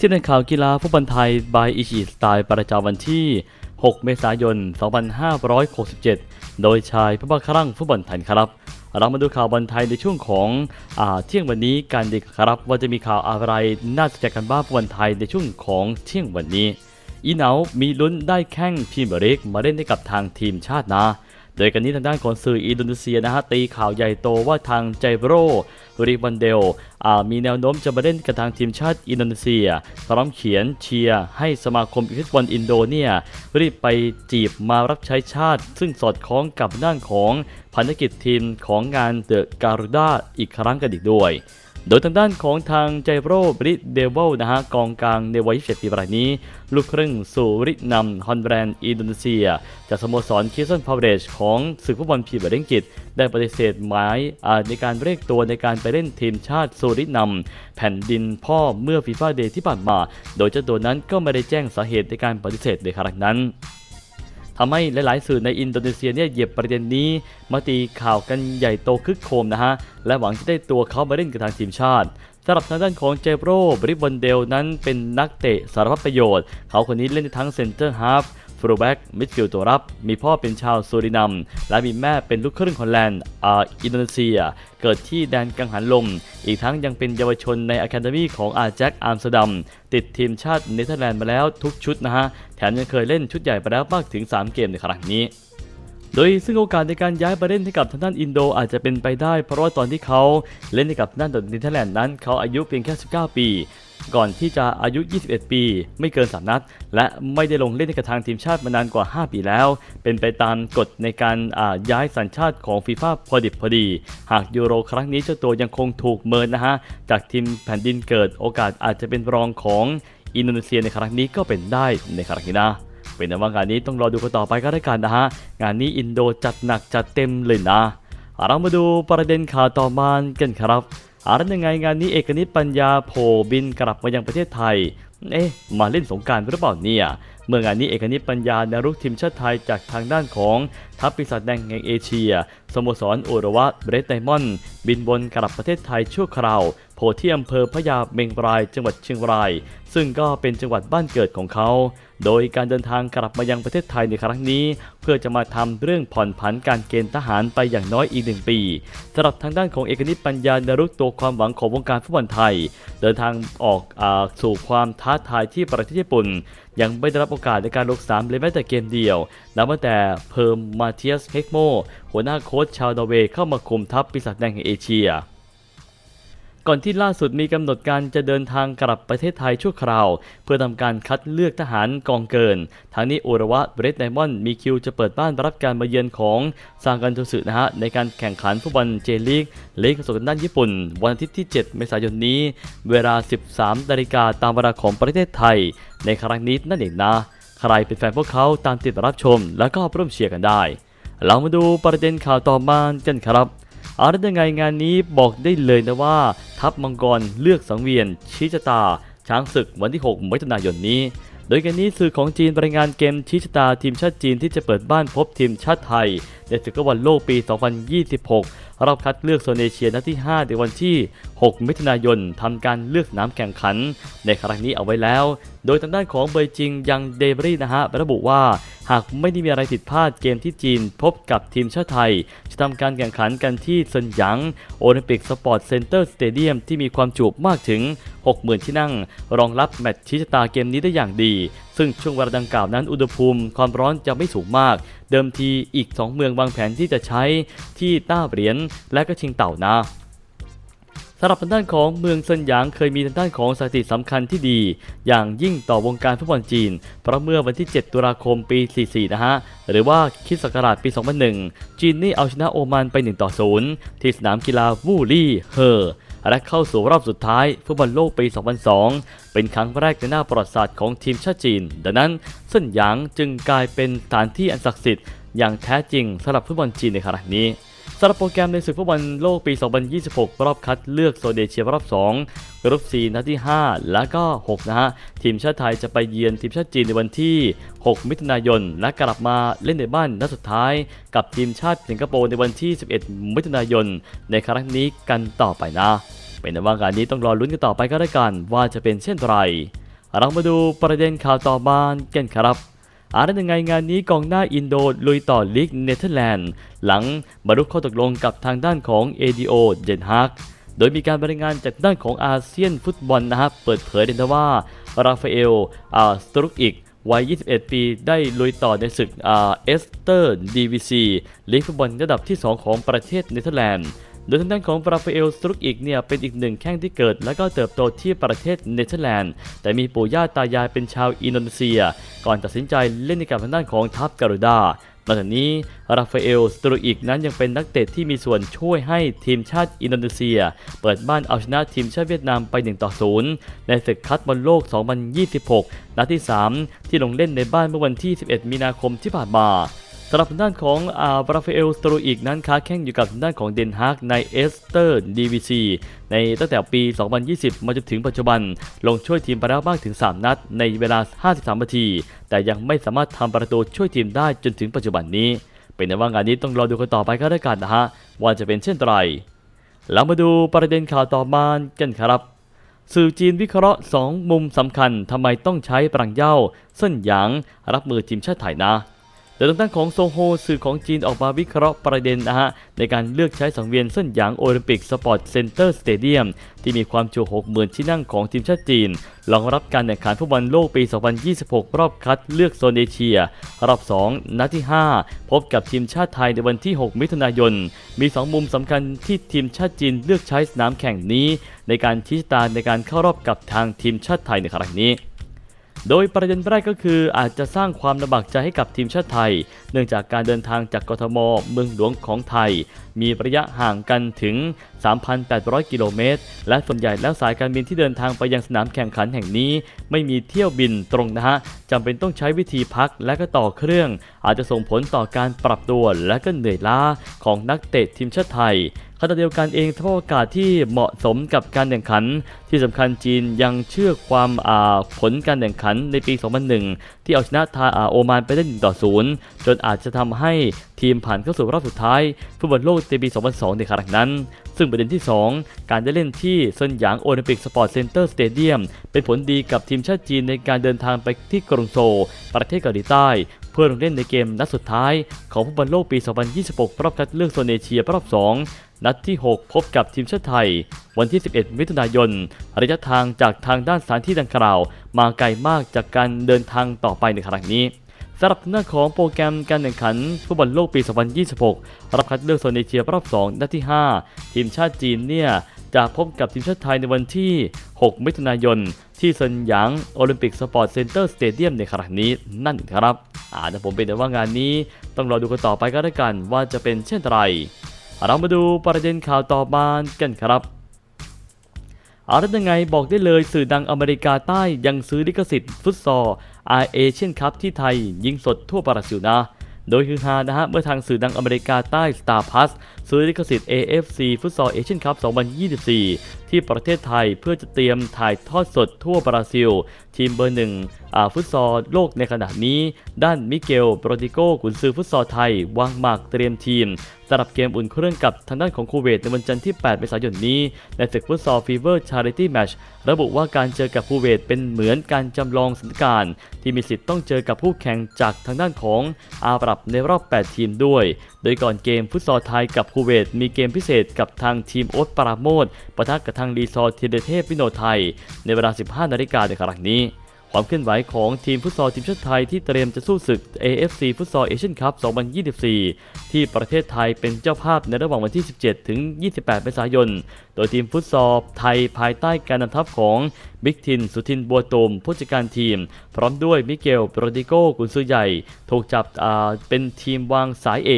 ที่ในข่าวกีฬาฟุตบอลไทย by อิชิสไตล์ประจำวันที่ 6 เมษายน 2567 โดยชายผู้บังคับฟุตบอลไทยครับ เรามาดูข่าวบอลไทยในช่วงของอเที่ยงวันนี้กันดีครับว่าจะมีข่าวอะไรน่าสนใจกันบ้างบอลไทยในช่วงของเที่ยงวันนี้ อีเหนามีลุ้นได้แข้งพีมียร์ลีกมาเล่นให้กับทางทีมชาตินะ โดยกันนี้ทางด้านของสื่ออินโดนีเซียนะฮะตีข่าวใหญ่โตว่าทางไจโรริวันเดลมีแนวโน้มจะมาเล่นกับทางทีมชาติอินโดนีเซีย พร้อมเขียนเชียร์ให้สมาคมฟุตบอลอินโดเนียรีบไปจีบมารับใช้ชาติ ซึ่งสอดคล้องกับด้านของพันธกิจทีมของงานเดอะการูด้าอีกครั้งกันอีกด้วย โดยทางด้านของทางไจโรบริเดเวลนะฮะกองกลางในวัย 27 ปีรายนี้ ลูกครึ่งสุรินำฮอนแบรนด์อินโดนีเซีย จากสโมสรคิสซันพาวเรชของศึกฟุตบอลพีเมียร์ลีกอังกฤษ ได้ปฏิเสธหมายในการเรียกตัวในการไปเล่นทีมชาติสุรินำแผ่นดินพ่อเมื่อฟีฟ่าเดย์ที่ผ่านมา โดยเจ้าตัวนั้นก็ไม่ได้แจ้งสาเหตุในการปฏิเสธในครั้งนั้น ทำให้หลายๆ สื่อในอินโดนีเซียเนี่ยเหยียบประเด็นนี้ มาตีข่าวกันใหญ่โตคึกโครมนะฮะ และหวังจะได้ตัวเขามาเล่นกับทางทีมชาติสำหรับทางด้านของเจโรบริบอนเดลนั้นเป็นนักเตะสารพัดประโยชน์ เขาคนนี้เล่นทั้งเซนเตอร์ฮาฟ ฟูลแบ็กมิดฟิลด์ตัวรับ มีพ่อเป็นชาวซูรินัม และมีแม่เป็นลูกครึ่งฮอลแลนด์อ่าอินโดนีเซีย เกิดที่แดนกังหันลม อีกทั้งยังเป็นเยาวชนในอะคาเดมีของอาแจ็คอัมสเตอร์ดัม ติดทีมชาติเนเธอร์แลนด์มาแล้วทุกชุดนะฮะ แถมยังเคยเล่นชุดใหญ่ไปแล้วมากถึง 3 เกมในครั้งนี้โดยซึ่งโอกาสในการย้ายไปเล่นให้กับทางด้านอินโดอาจจะเป็นไปได้เพราะว่าตอนที่เขาเล่นให้กับด้านเนเธอร์แลนด์นั้น เขาอายุเพียงแค่ 19 ปี ก่อนที่จะอายุ 21 ปี ไม่เกิน 3 นัด และไม่ได้ลงเล่นให้กับทางทีมชาติมานานกว่า 5 ปีแล้ว เป็นไปตามกฎในการาย้ายสัญชาติของฟีฟ่าพอดิบพอดี หากยูโรครั้งนี้เจ้าตัวยังคงถูกเมินนะฮะ จากทีมแผ่นดินเกิดโอกาสอาจจะเป็นรองของอินโดนีเซียในครั้งนี้ก็เป็นได้ในครั้งนี้นะเป็นแต่ว่างานนี้ต้องรอดูกันต่อไปก็ได้กันนะฮะ งานนี้อินโดจัดหนักจัดเต็มเลยนะ เรามาดูประเด็นข่าวต่อมากันครับ อารันยังไงงานนี้เอกนิตปัญญาโผบินกลับมายังประเทศไทย เอ๊ะ มาเล่นสงกรารหรือเปล่าเนี่ย เมื่องานนี้เอกนิตปัญญาในรุกทีมชาติไทยจากทางด้านของทัพปีศาจแดงแห่งเอเชีย สโมสรโอรวะเบรดไดมอนด์บินบนกลับประเทศไทยชั่วคราวโผล่ที่อำเภอพะยาเมงรายจังหวัดเชียงราย ซึ่งก็เป็นจังหวัดบ้านเกิดของเขา โดยการเดินทางกลับมายังประเทศไทยในครั้งนี้ เพื่อจะมาทำเรื่องผ่อนผันการเกณฑ์ทหารไปอย่างน้อยอีกหนึ่งปีสำหรับทางด้านของเอกนิตปัญญานารุกตัวความหวังของวงการฟุตบอลไทย เดินทางออกอสู่ความท้าทายที่ประเทศญี่ปุ่น ยังไม่ได้รับโอกาสในการลงสนามเลยแม้แต่เกมเดียวนับตั้งแต่เพิ่มมาเทียสเฮกโมหัวหน้าโค้ชชาวนอร์เวย์เข้ามาคุมทัพปีศาจแดงแห่งเอเชีย ก่อนที่ล่าสุดมีกำหนดการจะเดินทางกลับประเทศไทยชั่วคราว เพื่อทำการคัดเลือกทหารกองเกิน ทางนี้โอระวะเบรดไดมอนมีคิวจะเปิดบ้านรับการมาเยือนของซางกันโทสึนะฮะในการแข่งขันฟุตบอลเจลีกลีกผสมกันด้านญี่ปุ่น วันอาทิตย์ที่ 7 เมษายนนี้ เวลา 13นาฬิกาตามเวลาของประเทศไทย ในครั้งนี้นั่นเองนะ ใครเป็นแฟนพวกเขาตามติดรับชม แล้วก็ร่วมเชียร์กันได้ เรามาดูประเด็นข่าวต่อมากันครับ เอาได้ยังไงงานนี้บอกได้เลยนะว่า ทัพมังกรเลือกสังเวียนชี้ชะตา ช้างศึกวันที่ 6 มิถุนายนนี้ โดยการนี้สื่อของจีนรายงานเกมชี้ชะตาทีมชาติจีนที่จะเปิดบ้านพบทีมชาติไทยในศึกฟุตบอลโลกปี 2026รอบคัดเลือกโซนเอเชียนัดที่ 5 ในวันที่ 6 มิถุนายนทำการเลือกสนามแข่งขัน ในครั้งนี้เอาไว้แล้ว โดยทางด้านของเบยจิงยังเดบรีนะฮะระบุว่า หากไม่ได้มีอะไรผิดพลาดเกมที่จีนพบกับทีมชาติไทย จะทำการแข่งขันกันที่เซินหยางโอลิมปิกสปอร์ตเซ็นเตอร์สเตเดียมที่มีความจุมากถึง 60,000 ที่นั่ง รองรับแมตช์ชี้ชะตาเกมนี้ได้อย่างดี ซึ่งช่วงเวลาดังกล่าวนั้นอุณหภูมิความร้อนจะไม่สูงมาก เดิมทีอีก 2 เมืองวางแผนที่จะใช้ที่ต้าเหรียญและก็ชิงเต่านะสำหรับทางด้านของเมืองเซินหยางเคยมีทางด้านของสถิติสำคัญที่ดี อย่างยิ่งต่อวงการฟุตบอลจีน เพราะเมื่อวันที่ 7 ตุลาคมปี 44 นะฮะ หรือว่าคิดศักราชปี 2001 จีนนี่เอาชนะโอมานไป 1 ต่อ 0 ที่สนามกีฬาวูลี่เฮอ และเข้าสู่รอบสุดท้ายฟุตบอลโลกปี 2002 เป็นครั้งแรกในหน้าประวัติศาสตร์ของทีมชาติจีน ดังนั้นเซินหยางจึงกลายเป็นสถานที่อันศักดิ์สิทธิ์อย่างแท้จริงสำหรับฟุตบอลจีนในครั้งนี้ สำหรับโปรแกรมในศึกฟุตบอลโลกปี 2026 รอบคัดเลือกโซเอเชียรอบ2กรุ๊ป4นัดที่ 5 แล้วก็ 6 นะฮะ ทีมชาติไทยจะไปเยือนทีมชาติจีนในวันที่ 6 มิถุนายน และกลับมาเล่นในบ้านนัดสุดท้าย กับทีมชาติสิงคโปร์ในวันที่ 11 มิถุนายน ในครั้งนี้กันต่อไปนะ เป็นว่างานนี้ต้องรอลุ้นกันต่อไปก็แล้กันว่าจะเป็นเช่นไรเรามาดูประเด็นข่าวต่อมากันครับ อาร์ยังไงงานนี้กองหน้าอินโดลุยต่อลีกเนเธอร์แลนด์ หลังบรรลุข้อตกลงกับทางด้านของ ADO เดนฮากโดยมีการบรรยายงานจากด้านของอาเซียนฟุตบอลนะครับเปิดเผยเดนว่า ราฟาเอลอาสตรุกอิกวัย 21 ปี ได้ลุยต่อในศึกอาเอสเตอร์ดีวีซีลีกฟุตบอลระดับที่ 2 ของประเทศเนเธอร์แลนด์ โดยทางด้านของราฟาเอลสตรุกอิกเนี่ยเป็นอีกหนึ่งแข้งที่เกิด และก็เติบโตที่ประเทศเนเธอร์แลนด์ แต่มีปู่ย่าตายายเป็นชาวอินโดนีเซีย ก่อนตัดสินใจเล่นในกับทางด้านของทัพการูดานอกจากนี้ราฟาเอลสตรูอิกนั้นยังเป็นนักเตะที่มีส่วนช่วยให้ทีมชาติอินโดนีเซีย เปิดบ้านเอาชนะทีมชาติเวียดนามไป 1 ต่อ 0 ในศึกคัดบอลโลก 2026 นัดที่ 3 ที่ลงเล่นในบ้านเมื่อวันที่ 11 มีนาคมที่ผ่านมา สำหรับด้านของอาบราฟเอลสโตรอิกนั้นค้าแข่งอยู่กับด้านของเดนฮากในเอสเตอร์ดีวีซีในตั้งแต่ปี 2020 มาจนถึงปัจจุบัน ลงช่วยทีมไปแล้วมากถึง 3 นัด ในเวลา 53 นาที แต่ยังไม่สามารถทำประตูช่วยทีมได้จนถึงปัจจุบันนี้ เป็นแต่ว่างานนี้ต้องรอดูกันต่อไปก็ได้วกันนะฮะ ว่าจะเป็นเช่นไรแล้วมาดูประเด็นข่าวต่อมากันครับสื่อจีนวิเคราะห์ 2 มุมสำคัญทำไมต้องใช้ปรังเย่าเส้นหยางรับมือทีมชาติไทยนะ โดยทางด้านของโซโฮสื่อของจีนออกมาวิเคราะห์ประเด็นนะฮะในการเลือกใช้สังเวียนเส้นหยางโอลิมปิกสปอร์ตเซ็นเตอร์สเตเดียมที่มีความจุ 60,000 ที่นั่งของทีมชาติจีนรองรับการแข่งขันฟุตบอลโลกปี 2026 รอบคัดเลือกโซนเอเชีย รอบ 2 นัดที่ 5 พบกับทีมชาติไทยในวันที่ 6 มิถุนายน มี 2 มุมสำคัญที่ทีมชาติจีนเลือกใช้สนามแข่งนี้ ในการชี้ชะตาในการเข้ารอบกับทางทีมชาติไทยในครั้งนี้ โดยประเด็นแรกก็คืออาจจะสร้างความลำบากใจให้กับทีมชาติไทย เนื่องจากการเดินทางจากกทมเมืองหลวงของไทย มีระยะห่างกันถึง 3,800 กิโลเมตร และส่วนใหญ่แล้วสายการบินที่เดินทางไปยังสนามแข่งขันแห่งนี้ ไม่มีเที่ยวบินตรงนะฮะจำเป็นต้องใช้วิธีพักและก็ต่อเครื่อง อาจจะส่งผลต่อการปรับตัวและก็เหนื่อยล้าของนักเตะทีมชาติไทยขณะเดียวกันเองสภาพอากาศที่เหมาะสมกับการแข่งขัน ที่สำคัญจีนยังเชื่อความาผลการแข่งขันในปี 2001 ที่เอาชนะทาอาโอมานไปได้1ต่อ0จนอาจจะทำให้ทีมผ่านเข้าสู่รอบสุดท้ายฟุตบอลโลกในปี 2002 ในครั้งนั้น ซึ่งประเด็นที่ 2 การได้เล่นที่เซินหยางโอลิมปิกสปอร์ตเซ็นเตอร์สเตเดียมเป็นผลดีกับทีมชาติจีนในการเดินทางไปที่กรุงโซลประเทศเกาหลีใต้ เพื่อลงเล่นในเกมนัดสุดท้าย ของฟุตบอลโลกปี 2026 รอบคัดเลือกโซนเอเชียรอบ 2 นัดที่ 6 พบกับทีมชาติไทย วันที่ 11 มิถุนายน ระยะทางจากทางด้านสถานที่ดังกล่าว มาไกลมากจากการเดินทางต่อไปในครั้งนี้ สำหรับหน้าของโปรแกรมการแข่งขันฟุตบอลโลกปี 2026รอบคัดเลือกโซนเอเชียรอบ 2 นัดที่ 5 ทีมชาติจีนเนี่ย จะพบกับทีมชาติไทยในวันที่ 6 มิถุนายน ที่เซินหยางโอลิมปิกสปอร์ตเซ็นเตอร์สเตเดียมในครั้งนี้นั่นครับอ่าแต่ผมเป็นแต่ว่างานนี้ ต้องรอดูกันต่อไปก็แล้วกันว่าจะเป็นเช่นไรเรามาดูประเด็นข่าวต่อมากันครับ เอาละยังไงบอกได้เลยสื่อดังอเมริกาใต้ยังซื้อลิขสิทธิ์ฟุตซอลอาเอเชียนคัพที่ไทย ยิงสดทั่วบราซิลนะโดยคือฮานะฮะเมื่อทางสื่อดังอเมริกาใต้ Star Plus ซื้อลิขสิทธิ์ AFC ฟุตซอลเอเชียนคัพ 2024ที่ประเทศไทยเพื่อจะเตรียมถ่ายทอดสดทั่วบราซิล ทีมเบอร์หนึ่งฟุตซอลโลกในขณะนี้ ด้านมิเกลโปรติโกกุนซือฟุตซอลไทย วางหมากเตรียมทีมสำหรับเกมอุ่นเครื่องกับทางด้านของคูเวตในวันจันทร์ที่ 8 เมษายนนี้ ในศึกฟุตซอลฟีเวอร์ชาริตี้แมชระบุว่าการเจอกับคูเวตเป็นเหมือนการจำลองสถานการณ์ ที่มีสิทธิ์ต้องเจอกับผู้แข่งจากทางด้านของอาหรับในรอบ 8 ทีมด้วย โดยก่อนเกมฟุตซอลไทยกับคูเวตมีเกมพิเศษกับทางทีมโอ๊ตปราโมทปะทะกับทางรีซอร์เทเดเทพวิโนไทย ในเวลา 15 นาฬิกาในครั้งนี้ ความเคลื่อนไหวของทีมฟุตซอลทีมชาติไทยที่เตรียมจะสู้ศึก AFC ฟุตซอลเอเชียนคัพ 2024 ที่ประเทศไทยเป็นเจ้าภาพในระหว่างวันที่ 17 ถึง 28 เมษายน โดยทีมฟุตซอลไทยภายใต้การนำทัพของบิ๊กทิน สุทิน บัวตูมผู้จัดการทีม พร้อมด้วยมิเกลโปรติโกกุนซือใหญ่ ถูกจับอาเป็นทีมวางสาย A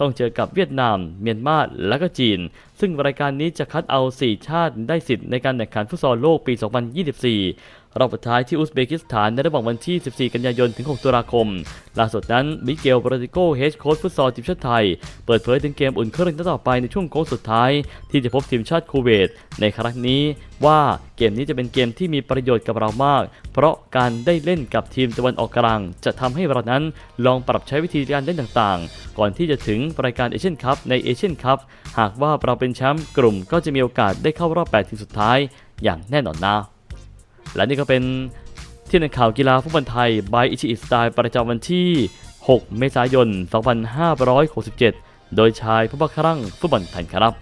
ต้องเจอกับเวียดนาม เมียนมาและก็จีน ซึ่งรายการนี้จะคัดเอา 4 ชาติได้สิทธิ์ในการแข่งขันฟุตซอลโลกปี 2024 รอบสุดท้ายที่อุซเบกิสถานในระหว่างวันที่ 14 กันยายน ถึง 6 ตุลาคม ล่าสุดนั้น มิเกลโปรติโกเฮดโค้ชฟุตซอลทีมชาติไทย เปิดเผยถึงเกมอุ่นเครื่องนัดต่อไปในช่วงโค้งสุดท้าย ที่จะพบทีมชาติคูเวต ในครั้งนี้ว่าเกมนี้จะเป็นเกมที่มีประโยชน์กับเรามาก เพราะการได้เล่นกับทีมตะวันออกกลาง จะทำให้เรานั้นลองปรับใช้วิธีการเล่นต่างๆ ก่อนที่จะถึงรายการเอเชียนคัพในเอเชียนคัพหากว่าเราเป็นแชมป์กลุ่มก็จะมีโอกาสได้เข้ารอบ8ทีมสุดท้าย อย่างแน่นอนนะ และนี่ก็เป็นที่ในข่าวกีฬาฟุตบอลไทยบายอิชิอิสไตล์ประจำวันที่ 6 เมษายน 2567 โดยชายผู้บังคับฟุตบอลไทยครับ